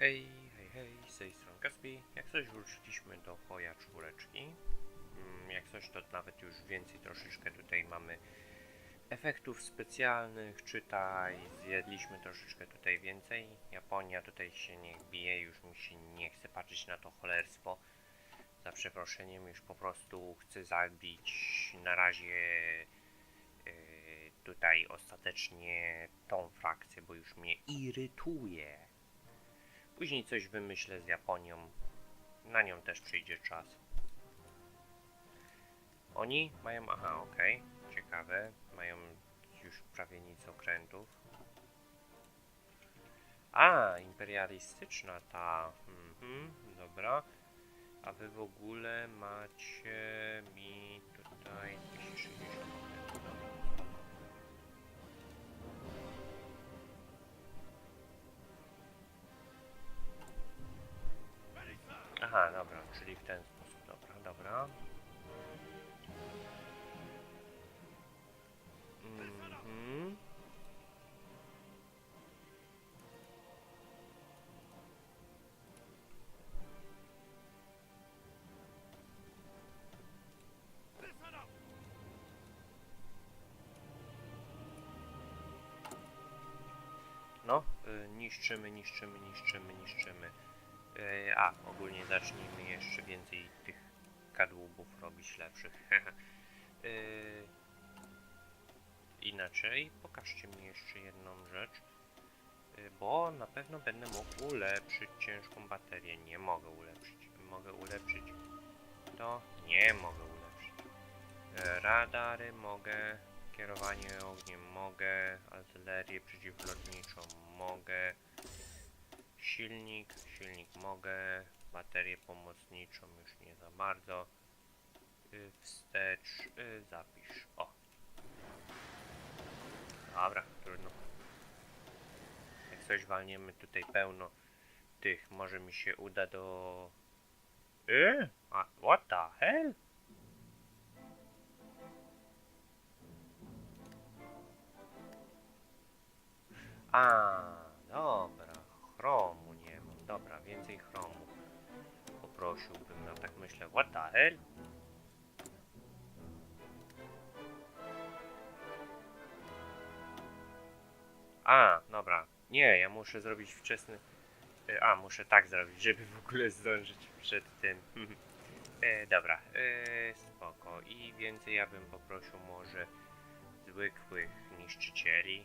Hej, hej, hej, z tej strony Kaspi. Jak coś wróciliśmy do Hoja czwóreczki. Mm, Jak coś to nawet już więcej troszeczkę tutaj mamy efektów specjalnych, czytaj, zjedliśmy troszeczkę tutaj więcej. Japonia tutaj się niech bije, już mi się nie chce patrzeć na to cholerstwo. Za przeproszeniem już po prostu chcę zabić na razie yy, tutaj ostatecznie tą frakcję, bo już mnie irytuje. Później coś wymyślę z Japonią. Na nią też przyjdzie czas. Oni mają. Aha, okej. Ciekawe. Mają już prawie nic okrętów. A, imperialistyczna ta. Mhm, dobra. A wy w ogóle macie mi tutaj 260 czyli w ten sposób, dobra, dobra. Mhm. No, y, niszczymy, niszczymy, niszczymy, niszczymy. E, a, ogólnie zacznijmy jeszcze więcej tych kadłubów robić lepszych. e, inaczej, pokażcie mi jeszcze jedną rzecz, e, bo na pewno będę mógł ulepszyć ciężką baterię. Nie mogę ulepszyć. Mogę ulepszyć to? Nie mogę ulepszyć. Radary mogę, kierowanie ogniem mogę, artylerię przeciwlotniczą mogę. Silnik, silnik mogę, baterię pomocniczą już nie za bardzo. Y, Wstecz, y, zapisz. O. Dobra, trudno. Jak coś walniemy tutaj pełno tych, może mi się uda do... Y? A, what the hell? A, dobra. Mam. Dobra, więcej chromu. Poprosiłbym, no tak myślę. What the hell? A, dobra. Nie, ja muszę zrobić wczesny... e, A, muszę tak zrobić, żeby w ogóle zdążyć przed tym. e, dobra, e, spoko. I więcej ja bym poprosił może zwykłych niszczycieli.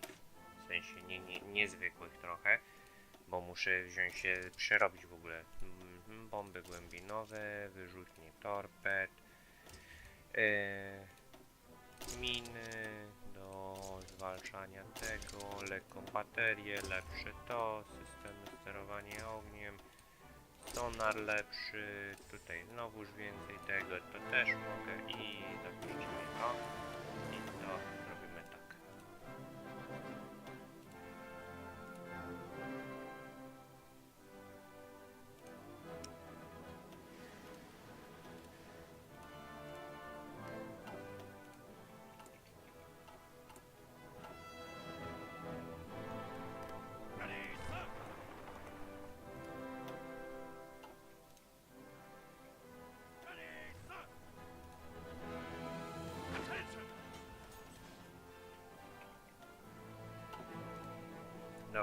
W sensie nie, nie, niezwykłych trochę bo muszę wziąć się, przerobić w ogóle Mhm, bomby głębinowe, wyrzutnie torped, e, miny do zwalczania tego, lekką baterię, lepsze to, systemy sterowania ogniem, sonar lepszy, tutaj znowuż więcej tego, to też mogę i zapuścimy i to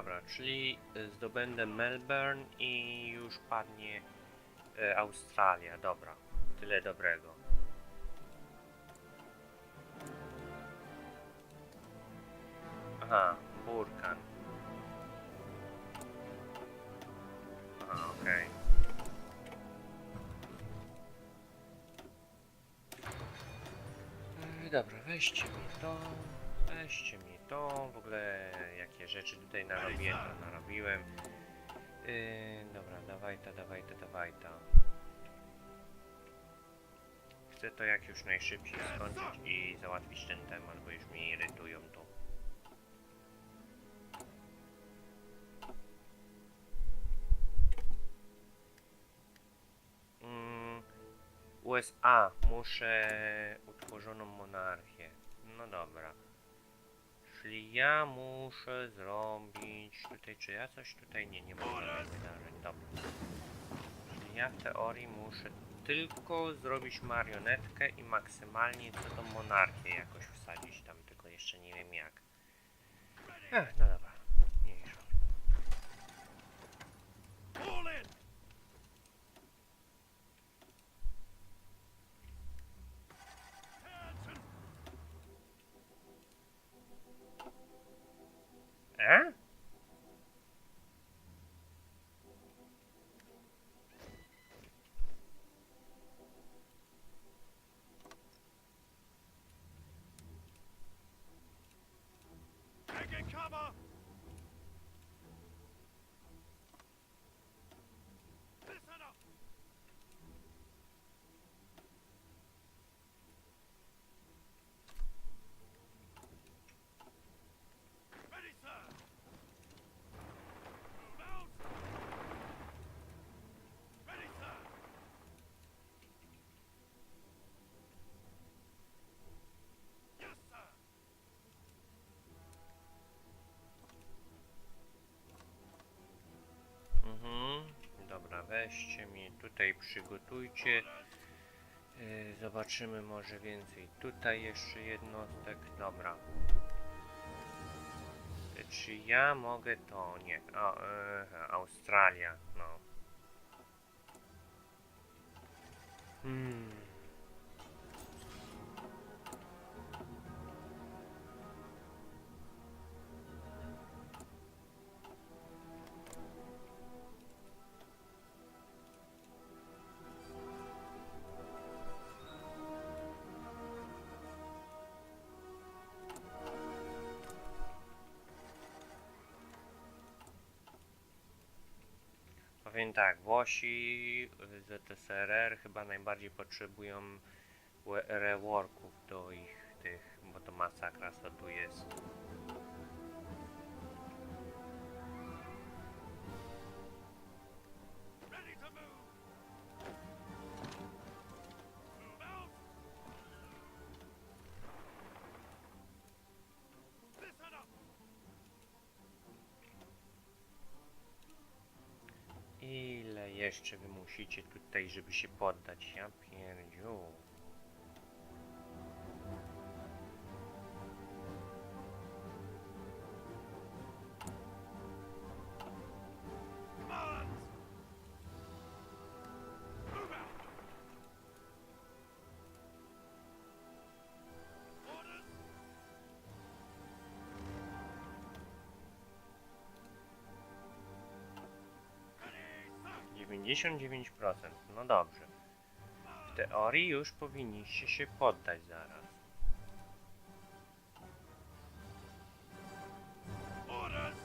Dobra, czyli y, zdobędę Melbourne i już padnie e, Australia. Dobra, tyle dobrego. Aha, Burkan. Aha, okej. E, Dobra, weźcie mi to, weźcie mi to, w ogóle jakie rzeczy tutaj narobiłem, to narobiłem. Yy, dobra, dawaj ta, dawaj ta, dawaj ta. Chcę to jak już najszybciej skończyć i załatwić ten temat, bo już mnie irytują to. Mm, USA, muszę utworzoną monarchię. No dobra. Czyli ja muszę zrobić tutaj, czy ja coś tutaj nie, nie mogę zrobić wydarzeń, dobra. Czyli ja w teorii muszę tylko zrobić marionetkę i maksymalnie co tą monarchię jakoś wsadzić tam, tylko jeszcze nie wiem jak. No dobra. E? Dobra, weźcie mnie tutaj, przygotujcie. Yy, zobaczymy może więcej. Tutaj jeszcze jednostek. Dobra. Yy, Czy ja mogę to? Nie. Australia. No. Hmm. Powiem tak, Włosi, ZSRR chyba najbardziej potrzebują reworków do ich tych, bo to masakra co tu jest. Jeszcze wy musicie tutaj, żeby się poddać? Ja pierdziu. 99%, no dobrze. W teorii już powinniście się poddać zaraz. Orders!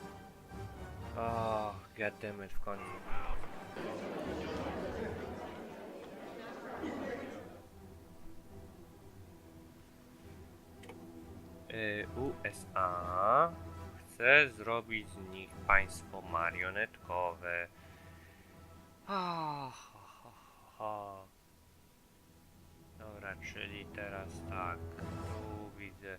O, goddammit w końcu. Y, USA chce zrobić z nich państwo marionetkowe. Dobra, czyli teraz tak, tu widzę.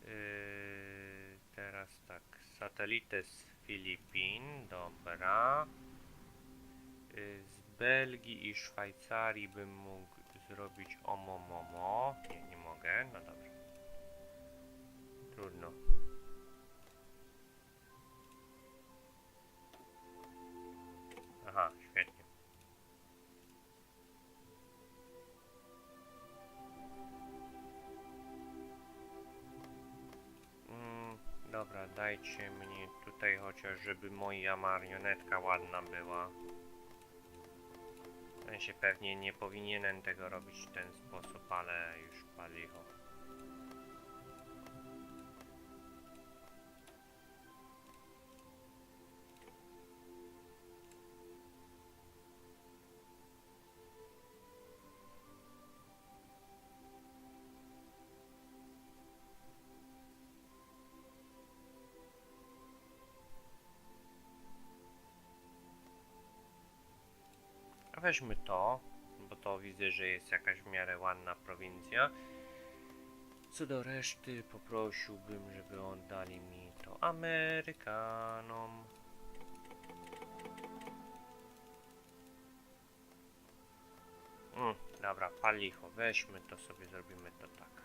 Yy, teraz tak, satelitę z Filipin, dobra. Yy, z Belgii i Szwajcarii bym mógł zrobić omomomo. Nie, nie mogę, no dobrze. Trudno. Dajcie mnie tutaj chociaż, żeby moja marionetka ładna była. Ja się pewnie nie powinienem tego robić w ten sposób, ale już palicho. Weźmy to, bo to widzę, że jest jakaś w miarę ładna prowincja. Co do reszty poprosiłbym, żeby oddali mi to Amerykanom. Mm, dobra, palicho, weźmy to sobie, zrobimy to tak.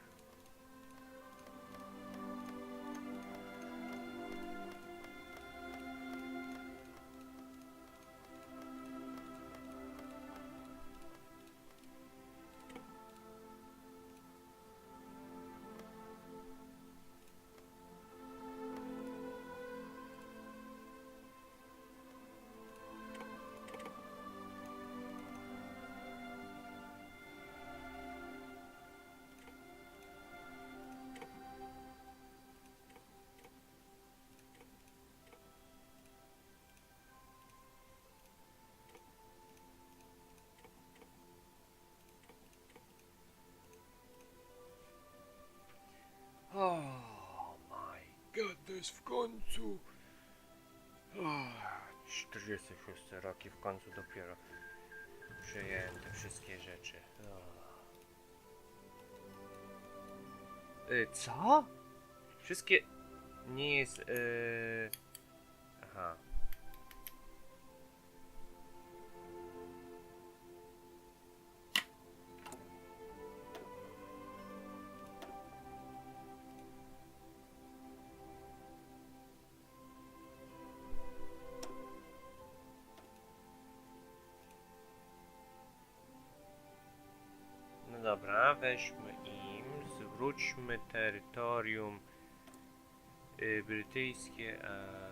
Goodness, w końcu! Oh, 46 roki, w końcu dopiero przyjęłem te wszystkie rzeczy. Y, co? Wszystkie... Nie jest... Y... Aha. Weźmy im, zwróćmy terytorium y, brytyjskie, a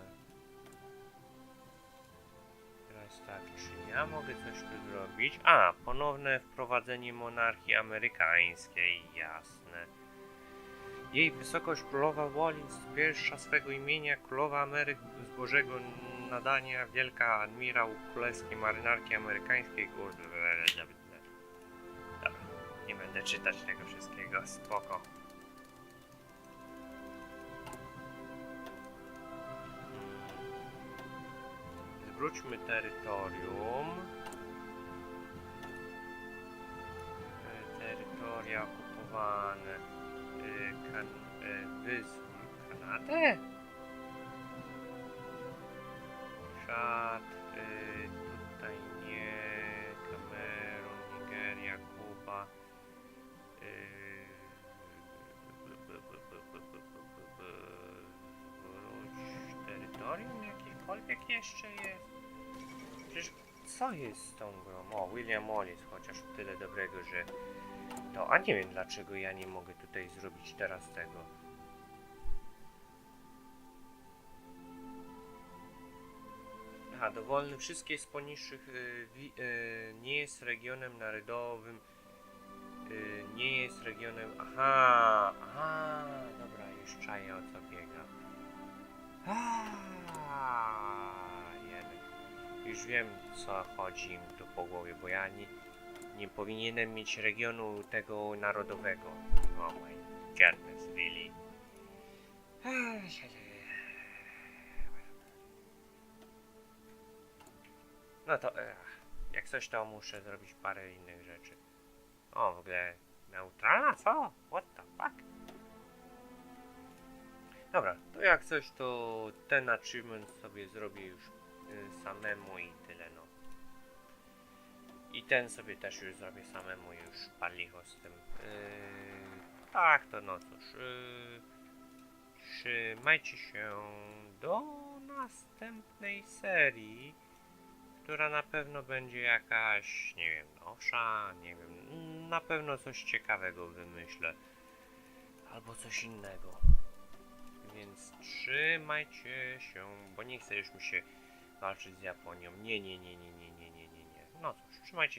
teraz tak, czy ja mogę coś tu zrobić? A, ponowne wprowadzenie monarchii amerykańskiej, jasne. Jej wysokość królowa Wallis, pierwsza swego imienia, królowa Ameryk z Bożego nadania, wielka admirał królewskiej marynarki amerykańskiej, kurde, przeczytać tego wszystkiego, spoko. Zwróćmy terytorium. Terytoria okupowane. Y, kan y, Wyzwól jeszcze jest. Przecież co jest z tą grą? O, William Wallace, chociaż tyle dobrego, że to, a nie wiem dlaczego ja nie mogę tutaj zrobić teraz tego. Aha, dowolny wszystkie z poniższych y, y, nie jest regionem narodowym. Y, nie jest regionem. Aha, aha, dobra, już czaję o co biega. Jemy. Już wiem co chodzi im tu po głowie, bo ja nie, nie powinienem mieć regionu tego narodowego. Oh my goodness, really. No to e, jak coś to muszę zrobić parę innych rzeczy. O, w ogóle neutralna? Co? What the fuck? Dobra, to jak coś to ten achievement sobie zrobię już y, samemu i tyle no. I ten sobie też już zrobię samemu już palicho z tym. Yy, tak, to no cóż. Yy, trzymajcie się do następnej serii która na pewno będzie jakaś, nie wiem, nowsza, nie wiem, na pewno coś ciekawego wymyślę, albo coś innego. Więc trzymajcie się, bo nie chcę już mi się walczyć z Japonią. Nie, nie, nie, nie, nie, nie, nie, nie, nie. No cóż, trzymajcie